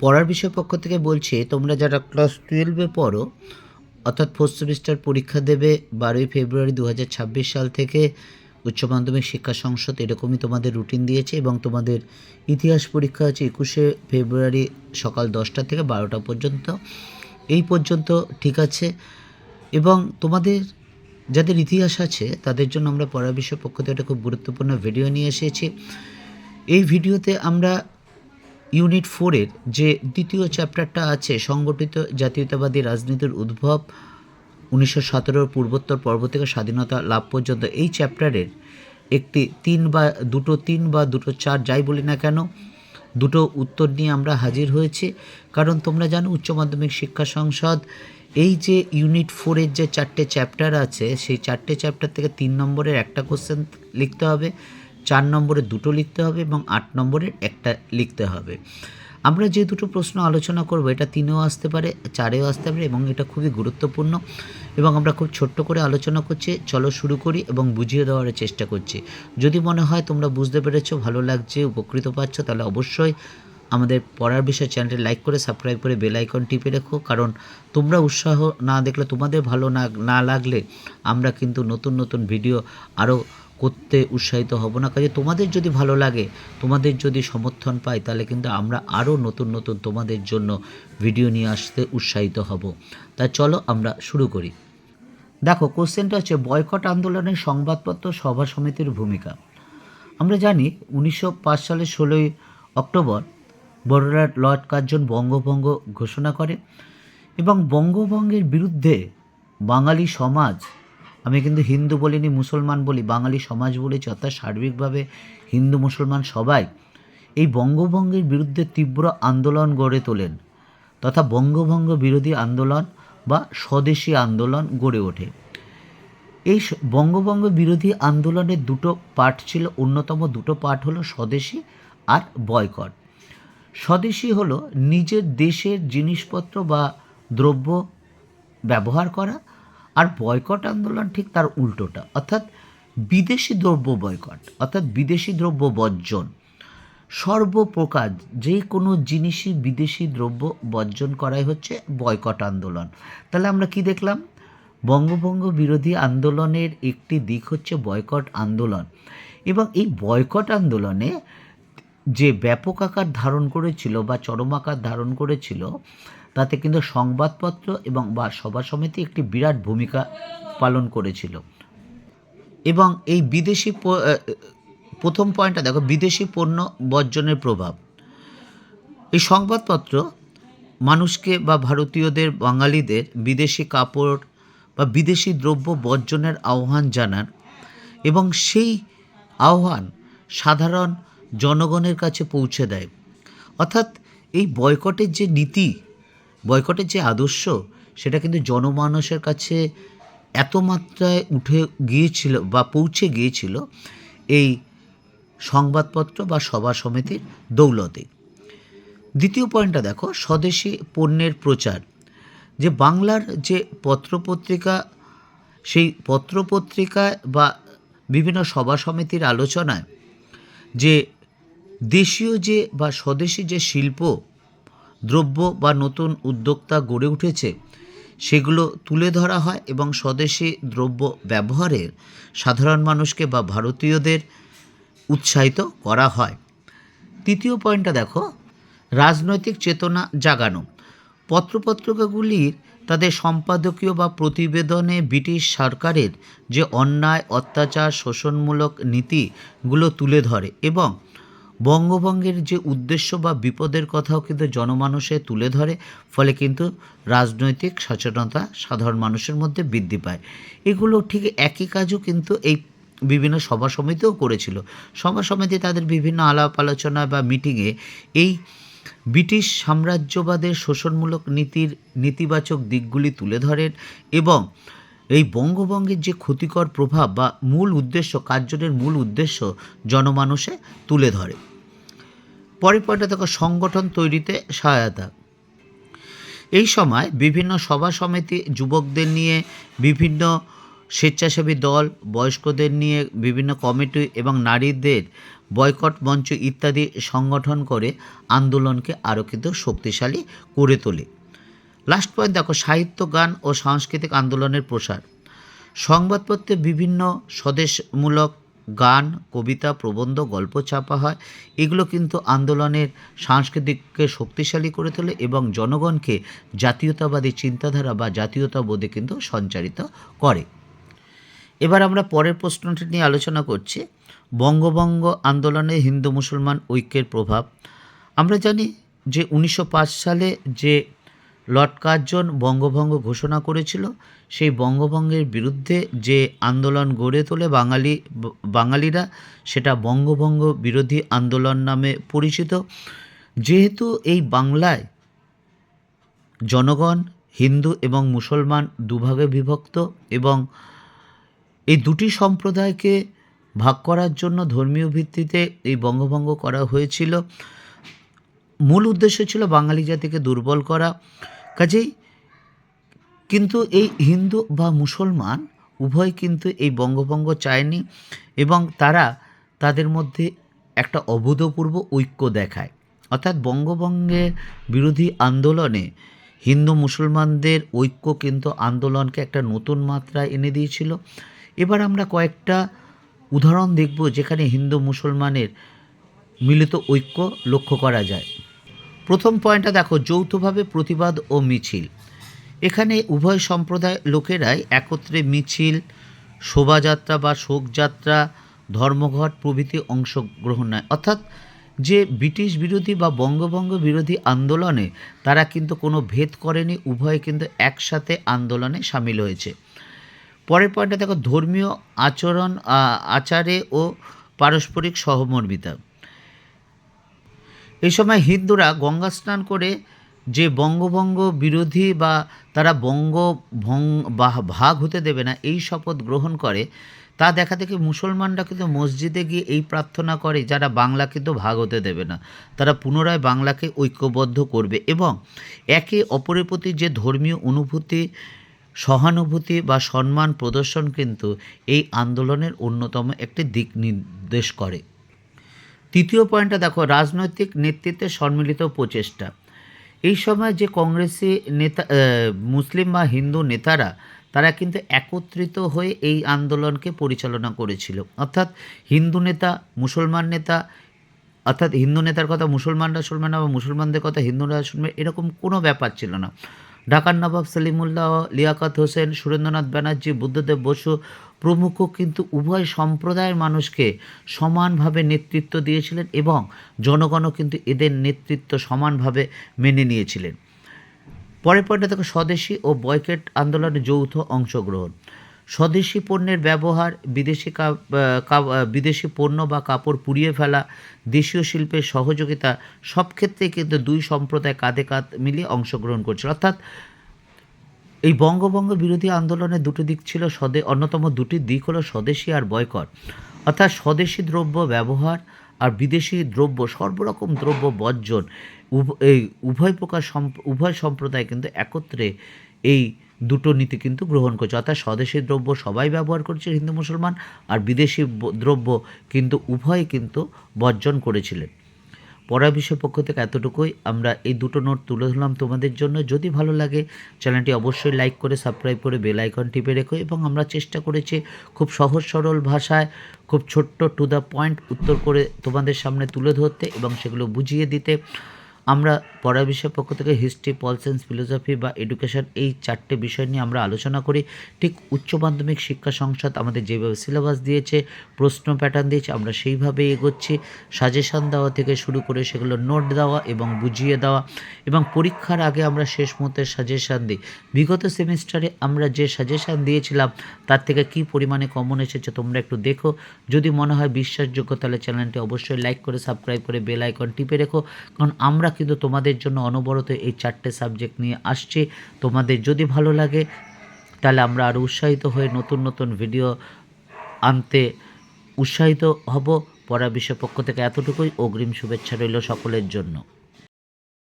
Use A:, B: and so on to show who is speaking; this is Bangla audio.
A: পড়ার বিষয় পক্ষ থেকে বলছি, তোমরা যারা ক্লাস টুয়েলভে পড়ো, অর্থাৎ ফোর্থ সেমিস্টার পরীক্ষা দেবে বারোই ফেব্রুয়ারি দু হাজার ছাব্বিশ সাল থেকে উচ্চ মাধ্যমিক শিক্ষা সংসদ, এরকমই তোমাদের রুটিন দিয়েছে এবং তোমাদের ইতিহাস পরীক্ষা আছে একুশে ফেব্রুয়ারি সকাল দশটা থেকে বারোটা পর্যন্ত। এই পর্যন্ত ঠিক আছে। এবং তোমাদের যাদের ইতিহাস আছে, তাদের জন্য আমরা পড়ার বিষয় পক্ষ থেকে একটা খুব গুরুত্বপূর্ণ ভিডিও নিয়ে এসেছি। এই ভিডিওতে আমরা ইউনিট ফোরের যে দ্বিতীয় চ্যাপ্টারটা আছে, সংগঠিত জাতীয়তাবাদী রাজনীতির উদ্ভব উনিশশো সতেরোর পূর্বোত্তর পর্ব থেকে স্বাধীনতা লাভ পর্যন্ত, এই চ্যাপ্টারের একটি তিন বা দুটো তিন বা দুটো চার যাই বলি না কেন, দুটো উত্তর নিয়ে আমরা হাজির হয়েছি। কারণ তোমরা জানো, উচ্চ মাধ্যমিক শিক্ষা সংসদ, এই যে ইউনিট ফোরের যে চারটে চ্যাপ্টার আছে, সেই চারটে চ্যাপ্টার থেকে তিন নম্বরের একটা কোশ্চেন লিখতে হবে। চার নম্বরে দুটো লিখতে হবে এবং আট নম্বরের একটা লিখতে হবে। আমরা যে দুটো প্রশ্ন আলোচনা করব, এটা তিনেও আসতে পারে, চারেও আসতে পারে এবং এটা খুবই গুরুত্বপূর্ণ এবং আমরা খুব ছোট্ট করে আলোচনা করছি, চলো শুরু করি এবং বুঝিয়ে দেওয়ার চেষ্টা করছি। যদি মনে হয় তোমরা বুঝতে পেরেছ, ভালো লাগছে, উপকৃত পাচ্ছ, তাহলে অবশ্যই আমাদের পড়ার বিষয় চ্যানেলটি লাইক করে, সাবস্ক্রাইব করে বেল আইকন টিপে রেখো, কারণ তোমরা উৎসাহ না দেখলে, তোমাদের ভালো না না লাগলে আমরা কিন্তু নতুন নতুন ভিডিও আরও করতে উৎসাহিত হব না। কাজে তোমাদের যদি ভালো লাগে, তোমাদের যদি সমর্থন পাই, তাহলে কিন্তু আমরা আরও নতুন নতুন তোমাদের জন্য ভিডিও নিয়ে আসতে উৎসাহিত হব। তা চলো আমরা শুরু করি। দেখো, কোশ্চেনটা হচ্ছে, বয়কট আন্দোলনের সংবাদপত্র সভা সমিতির ভূমিকা। আমরা জানি, উনিশশো পাঁচ সালের ষোলোই অক্টোবর বড়রা লর্ড কার্জন বঙ্গভঙ্গ ঘোষণা করে এবং বঙ্গভঙ্গের বিরুদ্ধে বাঙালি সমাজ আমি কিন্তু হিন্দু বলিনি, মুসলমান বলি, বাঙালি সমাজ বলেছি, অর্থাৎ সার্বিকভাবে হিন্দু, মুসলমান সবাই এই বঙ্গভঙ্গের বিরুদ্ধে তীব্র আন্দোলন গড়ে তোলেন তথা বঙ্গভঙ্গ বিরোধী আন্দোলন বা স্বদেশী আন্দোলন গড়ে ওঠে। এই বঙ্গভঙ্গ বিরোধী আন্দোলনের দুটো পার্ট ছিল, অন্যতম দুটো পার্ট হলো স্বদেশী আর বয়কট। স্বদেশী হলো নিজের দেশের জিনিসপত্র বা দ্রব্য ব্যবহার করা আর বয়কট আন্দোলন ঠিক তার উল্টোটা। অর্থাৎ বিদেশি দ্রব্য বয়কট, অর্থাৎ বিদেশি দ্রব্য বর্জন। সর্বপ্রকার যে কোনো জিনিসই বিদেশি দ্রব্য বর্জন করাই হচ্ছে বয়কট আন্দোলন। তাহলে আমরা কি দেখলাম? বঙ্গভঙ্গ বিরোধী আন্দোলনের একটি দিক হচ্ছে বয়কট আন্দোলন। এবং এই বয়কট আন্দোলনে যে ব্যাপক আকার ধারণ করেছিল বা চরম আকার ধারণ করেছিল তাতে কিন্তু সংবাদপত্র এবং বা সভা সমিতি একটি বিরাট ভূমিকা পালন করেছিল। এবং এই বিদেশি প্রথম পয়েন্টটা দেখো, বিদেশি পণ্য বর্জনের প্রভাব। এই সংবাদপত্র মানুষকে বা ভারতীয়দের, বাঙালিদের বিদেশি কাপড় বা বিদেশি দ্রব্য বর্জনের আহ্বান জানান এবং সেই আহ্বান সাধারণ জনগণের কাছে পৌঁছে দেয়। অর্থাৎ এই বয়কটের যে নীতি বয়কটের যে আদর্শ, সেটা কিন্তু জনমানসের কাছে এত মাত্রায় উঠে গিয়েছিল বা পৌঁছে গিয়েছিল এই সংবাদপত্র বা সভা সমিতির দৌলতে। দ্বিতীয় পয়েন্টটা দেখো, স্বদেশি পণ্যের প্রচার। যে বাংলার যে পত্রপত্রিকা, সেই পত্রপত্রিকায় বা বিভিন্ন সভা সমিতির আলোচনায় যে দেশীয় যে বা স্বদেশি যে শিল্প দ্রব্য বা নতুন উদ্যোক্তা গড়ে উঠেছে, সেগুলো তুলে ধরা হয় এবং স্বদেশি দ্রব্য ব্যবহারের সাধারণ মানুষকে বা ভারতীয়দের উৎসাহিত করা হয়। তৃতীয় পয়েন্টটা দেখো, রাজনৈতিক চেতনা জাগানো। পত্রপত্রিকাগুলির তাদের সম্পাদকীয় বা প্রতিবেদনে ব্রিটিশ সরকারের যে অন্যায়, অত্যাচার, শোষণমূলক নীতিগুলো তুলে ধরে এবং বঙ্গভঙ্গের যে উদ্দেশ্য বা বিপদের কথাও কিন্তু জনমানসে তুলে ধরে, ফলে কিন্তু রাজনৈতিক সচেতনতা সাধারণ মানুষের মধ্যে বৃদ্ধি পায়। এগুলো ঠিক একই কাজও কিন্তু এই বিভিন্ন সভা সমিতিও করেছিল। সভা সমিতি তাদের বিভিন্ন আলাপ আলোচনা বা মিটিংয়ে এই ব্রিটিশ সাম্রাজ্যবাদের শোষণমূলক নীতির নেতিবাচক দিকগুলি তুলে ধরেন এবং এই বঙ্গভঙ্গের যে ক্ষতিকর প্রভাব বা মূল উদ্দেশ্য কার্যনের মূল উদ্দেশ্য জনমানুষে তুলে ধরে। পরের পয়েন্টে দেখো সংগঠন তৈরিতে সহায়তা। এই সময় বিভিন্ন সভা সমিতি, যুবকদের নিয়ে বিভিন্ন স্বেচ্ছাসেবী দল, বয়স্কদের নিয়ে বিভিন্ন কমিটি এবং নারীদের বয়কট মঞ্চ ইত্যাদি সংগঠন করে আন্দোলনকে আরও কিন্তু শক্তিশালী করে তোলে। লাস্ট পয়েন্ট দেখো, সাহিত্য, গান ও সাংস্কৃতিক আন্দোলনের প্রসার। সংবাদপত্রে বিভিন্ন স্বদেশমূলক গান, কবিতা, প্রবন্ধ, গল্প ছাপা হয়। এগুলো কিন্তু আন্দোলনের সাংস্কৃতিককে শক্তিশালী করে তোলে এবং জনগণকে জাতীয়তাবাদী চিন্তাধারা বা জাতীয়তাবোধে কিন্তু সঞ্চারিত করে। এবার আমরা পরের প্রশ্নটি নিয়ে আলোচনা করছি। বঙ্গভঙ্গ আন্দোলনে হিন্দু মুসলমান ঐক্যের প্রভাব। আমরা জানি যে উনিশশো পাঁচ সালে যে লর্ড কার্জন বঙ্গভঙ্গ ঘোষণা করেছিল। সেই বঙ্গভঙ্গের বিরুদ্ধে যে আন্দোলন গড়ে তোলে বাঙালি, বাঙালিরা, সেটা বঙ্গভঙ্গ বিরোধী আন্দোলন নামে পরিচিত। যেহেতু এই বাংলায় জনগণ, হিন্দু এবং মুসলমান দুভাগে বিভক্ত এবং এই দুটি সম্প্রদায়কে ভাগ করার জন্য ধর্মীয় ভিত্তিতে এই বঙ্গভঙ্গ করা হয়েছিল, মূল উদ্দেশ্য ছিল বাঙালি জাতিকে দুর্বল করা। কাজেই কিন্তু এই হিন্দু বা মুসলমান উভয় কিন্তু এই বঙ্গভঙ্গ চায়নি এবং তারা তাদের মধ্যে একটা অভূতপূর্ব ঐক্য দেখায়। অর্থাৎ বঙ্গভঙ্গের বিরোধী আন্দোলনে হিন্দু মুসলমানদের ঐক্য কিন্তু আন্দোলনকে একটা নতুন মাত্রা এনে দিয়েছিল। এবার আমরা কয়েকটা উদাহরণ দেখব যেখানে হিন্দু মুসলমানের মিলিত ঐক্য লক্ষ্য করা যায়। প্রথম পয়েন্টটা দেখো, যৌথভাবে প্রতিবাদ ও মিছিল। এখানে উভয় সম্প্রদায় লোকেরাই একত্রে মিছিল, শোভাযাত্রা বা শোকযাত্রা, ধর্মঘট, প্রভৃতি অংশগ্রহণ নেয়। অর্থাৎ যে ব্রিটিশ বিরোধী বা বঙ্গভঙ্গ বিরোধী আন্দোলনে তারা কিন্তু কোনো ভেদ করেনি, উভয়ে কিন্তু একসাথে আন্দোলনে সামিল হয়েছে। পরের পয়েন্টটা দেখো, ধর্মীয় আচরণ আচারে ও পারস্পরিক সহমর্মিতা। এই সময় হিন্দুরা গঙ্গা স্নান করে যে বঙ্গভঙ্গ বিরোধী বা তারা বঙ্গ ভঙ্গ বা ভাগ হতে দেবে না, এই শপথ গ্রহণ করে, তা দেখা দেখে মুসলমানরা কিন্তু মসজিদে গিয়ে এই প্রার্থনা করে যারা বাংলা কিন্তু ভাগ হতে দেবে না। তারা পুনরায় বাংলাকে ঐক্যবদ্ধ করবে এবং একে অপরের প্রতি যে ধর্মীয় অনুভূতি, সহানুভূতি বা সম্মান প্রদর্শন কিন্তু এই আন্দোলনের অন্যতম একটি দিক নির্দেশ করে। তৃতীয় পয়েন্টটা দেখো, রাজনৈতিক নেতৃত্বের সম্মিলিত প্রচেষ্টা। এই সময় যে কংগ্রেসি নেতা মুসলিম বা হিন্দু নেতারা, তারা কিন্তু একত্রিত হয়ে এই আন্দোলনকে পরিচালনা করেছিল। অর্থাৎ হিন্দু নেতা, মুসলমান নেতা, অর্থাৎ হিন্দু নেতার কথা মুসলমানরা শুনবে না বা মুসলমানদের কথা হিন্দুরা শুনবে, এরকম কোনো ব্যাপার ছিল না। ঢাকার নবাব সেলিমুল্লাহ, লিয়াকত হোসেন, সুরেন্দ্রনাথ ব্যানার্জি, বুদ্ধদেব বসু প্রমুখ কিন্তু উভয় সম্প্রদায়ের মানুষকে সমানভাবে নেতৃত্ব দিয়েছিলেন এবং জনগণও কিন্তু এদের নেতৃত্ব সমানভাবে মেনে নিয়েছিলেন। পরের পয়েন্টে দেখো স্বদেশি ও বয়কেট আন্দোলনে যৌথ অংশগ্রহণ। স্বদেশি পণ্যের ব্যবহার, বিদেশি বিদেশি পণ্য বা কাপড় পুড়িয়ে ফেলা, দেশীয় শিল্পের সহযোগিতা, সব ক্ষেত্রে কিন্তু দুই সম্প্রদায় কাঁধে কাঁধ মিলিয়ে অংশগ্রহণ করছে অর্থাৎ এই বঙ্গভঙ্গ বিরোধী আন্দোলনের দুটো দিক ছিল স্বদে, অন্যতম দুটি দিক হলো স্বদেশি আর বয়কট। অর্থাৎ স্বদেশি দ্রব্য ব্যবহার আর বিদেশি দ্রব্য, সর্বরকম দ্রব্য বর্জন, উভ, এই উভয় প্রকার উভয় সম্প্রদায় কিন্তু একত্রে এই দুটো নীতি কিন্তু গ্রহণ করছে। অর্থাৎ স্বদেশি দ্রব্য সবাই ব্যবহার করছে, হিন্দু, মুসলমান, আর বিদেশি দ্রব্য কিন্তু উভয় কিন্তু বর্জন করেছিলেন। পড়া বিষয় পক্ষ থেকে এতটুকুই। আমরা এই দুটো নোট তুলে ধরলাম তোমাদের জন্য। যদি ভালো লাগে, চ্যানেলটি অবশ্যই লাইক করে, সাবস্ক্রাইব করে, বেল আইকন টিপে রেখো এবং আমরা চেষ্টা করেছি খুব সহজ, সরল ভাষায় খুব ছোট্ট টু দ্য পয়েন্ট উত্তর করে তোমাদের সামনে তুলে ধরতে এবং সেগুলো বুঝিয়ে দিতে। আমরা পড়া বিষয়ের পক্ষ থেকে হিস্ট্রি পল সায়েন্স ফিলোসফি বা এডুকেশন এই চারটে বিষয় নিয়ে আমরা আলোচনা করি। ঠিক উচ্চ মাধ্যমিক শিক্ষা সংসদ আমাদের যেভাবে সিলেবাস দিয়েছে, প্রশ্ন প্যাটার্ন দিয়েছে, আমরা সেইভাবে এগোচ্ছি। সাজেশান দেওয়া থেকে শুরু করে সেগুলো নোট দেওয়া এবং বুঝিয়ে দেওয়া এবং পরীক্ষার আগে আমরা শেষ মুহূর্তে সাজেশান দিই। বিগত সেমিস্টারে আমরা যে সাজেশান দিয়েছিলাম, তার থেকে কি পরিমাণে কমন এসেছে তোমরা একটু দেখো। যদি মনে হয় বিশ্বাসযোগ্য, তাহলে চ্যানেলটি অবশ্যই লাইক করে সাবস্ক্রাইব করে বেল আইকন টিপে রেখো। কারণ আমরা কিন্তু তোমাদের জন্য অনবরত এই চারটে সাবজেক্ট নিয়ে আসছি। তোমাদের যদি ভালো লাগে, তাহলে আমরা আরও উৎসাহিত হয়ে নতুন নতুন ভিডিও আনতে উৎসাহিত হব। পড়া বিষয় পক্ষ থেকে এতটুকুই। অগ্রিম শুভেচ্ছা রইল সকলের জন্য।